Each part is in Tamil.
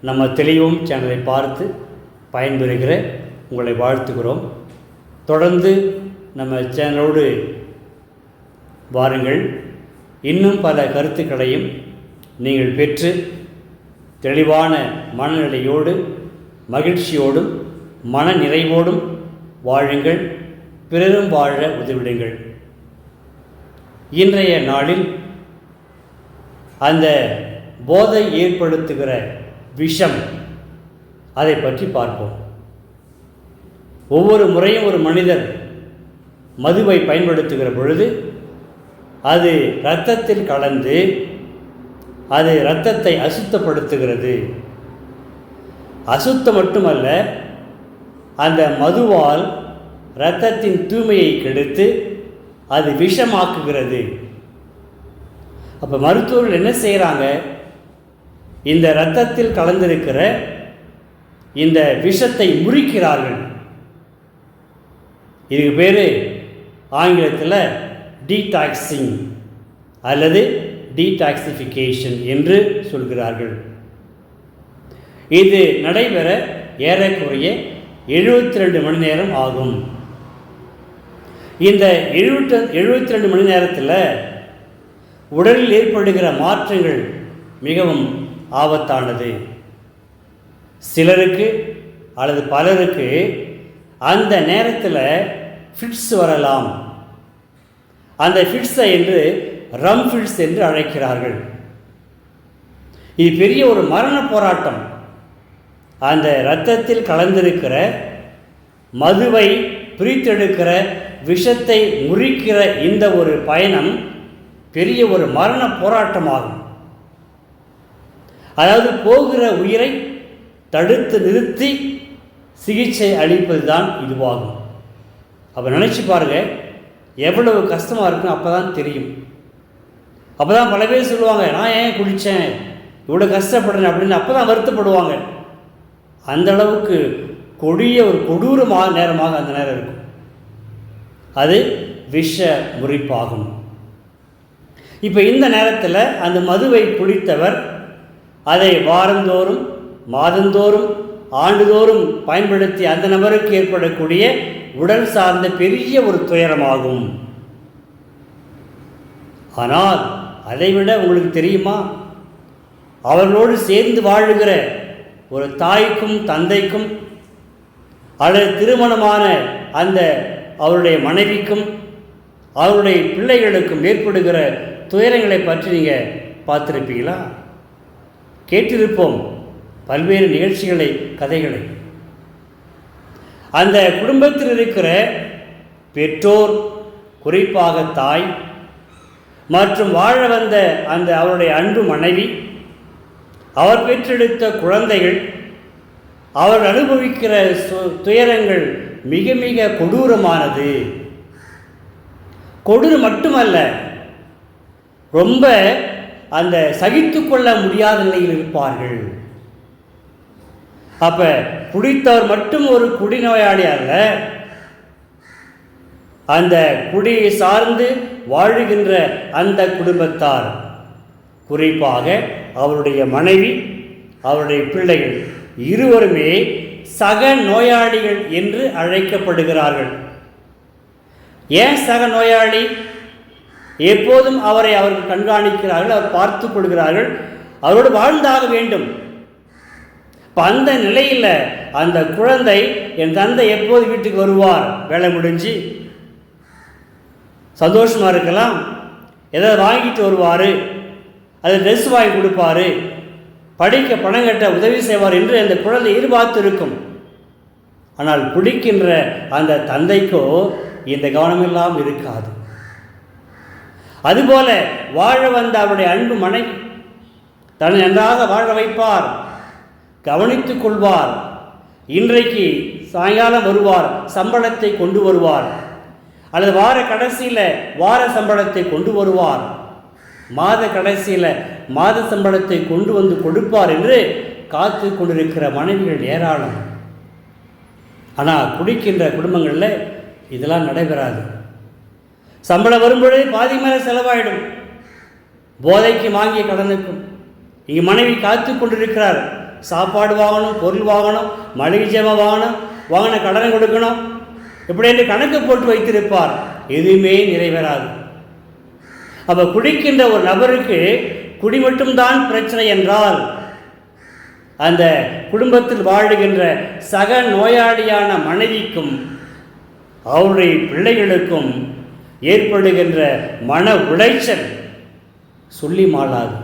நம்ம தெளிவும் சேனலை பார்த்து பயன்பெறுகிற உங்களை வாழ்த்துகிறோம். தொடர்ந்து நம்ம சேனலோடு வாருங்கள். இன்னும் பல கருத்துக்களையும் நீங்கள் பெற்று தெளிவான மனநிலையோடு மகிழ்ச்சியோடும் மன நிறைவோடும் வாழுங்கள். பிறரும் வாழ உதவிடுங்கள். இன்றைய நாளில் அந்த போதை ஏற்படுத்துகிற விஷம். அதை பற்றி பார்ப்போம். ஒவ்வொரு முறையும் ஒரு மனிதர் மதுவை பயன்படுத்துகிற பொழுது அது இரத்தத்தில் கலந்து அது இரத்தத்தை அசுத்தப்படுத்துகிறது. அசுத்தம் மட்டுமல்ல அந்த மதுவால் இரத்தத்தின் தூய்மையை கெடுத்து அது விஷமாக்குகிறது. அப்போ மருத்துவர்கள் என்ன செய்கிறாங்க இந்த இரத்தத்தில் கலந்திருக்கிற இந்த விஷத்தை முறிக்கிறார்கள். இதுக்கு பேர் ஆங்கிலத்தில் டீடாக்சிங் அல்லது டீடாக்சிஃபிகேஷன் என்று சொல்கிறார்கள். இது நடைபெற ஏறக்குறைய எழுபத்தி ரெண்டு மணி நேரம் ஆகும். இந்த எழுபத்த எழுபத்தி ரெண்டு மணி நேரத்தில் உடலில் ஏற்படுகிற மாற்றங்கள் மிகவும் ஆபத்தானது. சிலருக்கு அல்லது பலருக்கு அந்த நேரத்தில் ஃபிட்ஸ் வரலாம். அந்த ஃபிட்ஸை என்று ரம் ஃபிட்ஸ் என்று அழைக்கிறார்கள். இது பெரிய ஒரு மரண போராட்டம். அந்த இரத்தத்தில் கலந்திருக்கிற மதுவை பிரித்தெடுக்கிற விஷத்தை முறிக்கிற இந்த ஒரு பயணம் பெரிய ஒரு மரண போராட்டமாகும். அதாவது போகிற உயிரை தடுத்து நிறுத்தி சிகிச்சை அளிப்பது தான் இதுவாகும். அப்போ நினச்சி பாருங்கள் எவ்வளவு கஷ்டமாக இருக்கும் அப்போ தான் தெரியும். அப்போ தான் பல பேர் சொல்லுவாங்க நான் ஏன் குளித்தேன் இவ்வளோ கஷ்டப்படுறேன் அப்படின்னு அப்போ தான் வருத்தப்படுவாங்க. அந்த அளவுக்கு கொடிய ஒரு கொடூரமாக நேரமாக அந்த நேரம் இருக்கும். அது விஷ முறிப்பாகும். இப்போ இந்த நேரத்தில் அந்த மதுவை குடித்தவர் அதை வாரந்தோறும் மாதந்தோறும் ஆண்டுதோறும் பயன்படுத்தி அந்த நபருக்கு ஏற்படக்கூடிய உடல் சார்ந்த பெரிய ஒரு துயரமாகும். ஆனால் அதைவிட உங்களுக்கு தெரியுமா? அவர்களோடு சேர்ந்து வாழுகிற ஒரு தாய்க்கும் தந்தைக்கும் அல்லது திருமணமான அந்த அவருடைய மனைவிக்கும் அவருடைய பிள்ளைகளுக்கும் ஏற்படுகிற துயரங்களை பற்றி நீங்கள் பார்த்துருப்பீங்களா? கேட்டிருப்போம் பல்வேறு நிகழ்ச்சிகளை கதைகளை. அந்த குடும்பத்தில் இருக்கிற பெற்றோர் குறிப்பாக தாய் மற்றும் வாழ வந்த அந்த அவருடைய அன்பு மனைவி அவர் பெற்றெடுத்த குழந்தைகள் அவர் அனுபவிக்கிற சு- துயரங்கள் மிக மிக கொடூரமானது. கொடூரம் மட்டுமல்ல ரொம்ப அந்த சகித்துக்கொள்ள முடியாத நிலையில் இருப்பார்கள். அப்ப குடித்தவர் மட்டும் ஒரு குடிநோயாளி அல்ல. அந்த குடியை சார்ந்து வாழுகின்ற அந்த குடும்பத்தார் குறிப்பாக அவருடைய மனைவி அவருடைய பிள்ளைகள் இருவருமே சக நோயாளிகள் என்று அழைக்கப்படுகிறார்கள். ஏன் சக நோயாளி? எப்போதும் அவரை அவர்கள் கண்காணிக்கிறார்கள் அவர் பார்த்து கொள்கிறார்கள். அவரோடு வாழ்ந்தாக வேண்டும். இப்போ அந்த நிலையில் அந்த குழந்தை என் தந்தை எப்போது வீட்டுக்கு வருவார்? வேலை முடிஞ்சு. சந்தோஷமாக இருக்கலாம். ஏதாவது வாங்கிட்டு வருவார். அது ட்ரெஸ் வாங்கி கொடுப்பாரு. படிக்க பணம் கட்ட உதவி செய்வார் என்று அந்த குழந்தை எதிர்பார்த்து இருக்கும் ஆனால் பிடிக்கின்ற அந்த தந்தைக்கோ இந்த கவனமெல்லாம் இருக்காது. அதுபோல வாழ வந்த அவருடைய அன்பு மனைவி தன்னை நன்றாக வாழ வைப்பார் கவனித்துக் கொள்வார். இன்றைக்கு சாயங்காலம் வருவார் சம்பளத்தை கொண்டு வருவார். அல்லது வார கடைசியில் வார சம்பளத்தை கொண்டு வருவார். மாத கடைசியில் மாத சம்பளத்தை கொண்டு வந்து கொடுப்பார் என்று காத்து கொண்டிருக்கிற மனைவிகள் ஏராளம். ஆனால் குடிக்கின்ற குடும்பங்களில் இதெல்லாம் நடைபெறாது. சம்பளம் வரும்பொழுது பாதி மேலே செலவாயிடும். போதைக்கு வாங்கிய கடனுக்கும். இங்கே மனைவி காத்து கொண்டிருக்கிறார். சாப்பாடு வாங்கணும் பொருள் வாங்கணும் மளிகை ஜாமான் வாங்கணும் வாங்கின கடனை கொடுக்கணும். இப்படி என்று கணக்கு போட்டு வைத்திருப்பார். எதுவுமே நிறைவேறாது. அப்போ குடிக்கின்ற ஒரு நபருக்கு குடி மட்டும்தான் பிரச்சனை என்றால் அந்த குடும்பத்தில் வாழுகின்ற சக நோயாளியான மனைவிக்கும் அவருடைய பிள்ளைகளுக்கும் ஏற்படுகின்ற மன உளைச்சல் சொல்லி மாளாது.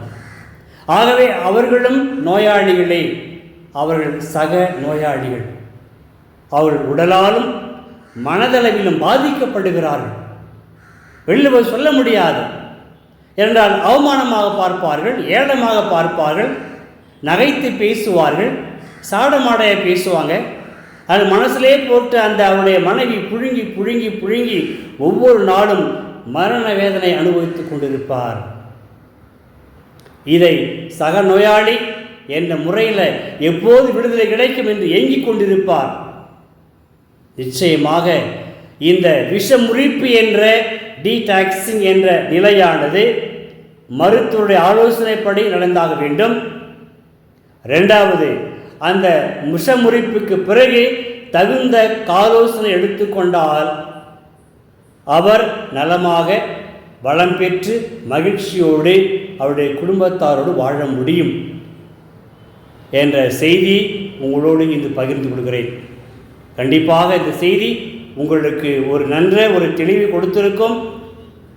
ஆகவே அவர்களும் நோயாளிகளே அவர்கள் சக நோயாளிகள். அவர்கள் உடலாலும் மனதளவிலும் பாதிக்கப்படுகிறார்கள். வெளியில் சொல்ல முடியாது. என்றால் அவமானமாக பார்ப்பார்கள் ஏளமாக பார்ப்பார்கள் நகைத்து பேசுவார்கள் சாடமாடைய பேசுவாங்க. அது மனசுலே போட்டு அந்த அவனுடைய மனைவி புழுங்கி புழுங்கி புழுங்கி ஒவ்வொரு நாளும் மரண வேதனை அனுபவித்துக் கொண்டிருப்பார். இதை சக நோயாளி என்ற முறையில் எப்போது விடுதலை கிடைக்கும் என்று ஏங்கிக் கொண்டிருப்பார். நிச்சயமாக இந்த விஷமுறிப்பு என்ற டீடாக்சிங் என்ற நிலையானது மருத்துவருடைய ஆலோசனைப்படி நடந்தாக வேண்டும். ரெண்டாவது அந்த முஷமுறிப்புக்கு பிறகு தகுந்த காலோசனை எடுத்துக்கொண்டால் அவர் நலமாக வளம் பெற்று மகிழ்ச்சியோடு அவருடைய குடும்பத்தாரோடு வாழ முடியும் என்ற செய்தி உங்களோடு இன்று பகிர்ந்து கொள்கிறேன். கண்டிப்பாக இந்த செய்தி உங்களுக்கு ஒரு நன்ற ஒரு தெளிவு கொடுத்திருக்கும்.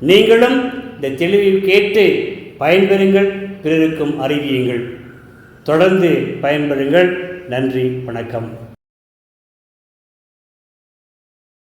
நீங்களும் இந்த தெளிவை கேட்டு பயன்பெறுங்கள் பிறருக்கும் அறிவியுங்கள் தொடர்ந்து பயன்பெறுங்கள். நன்றி வணக்கம்.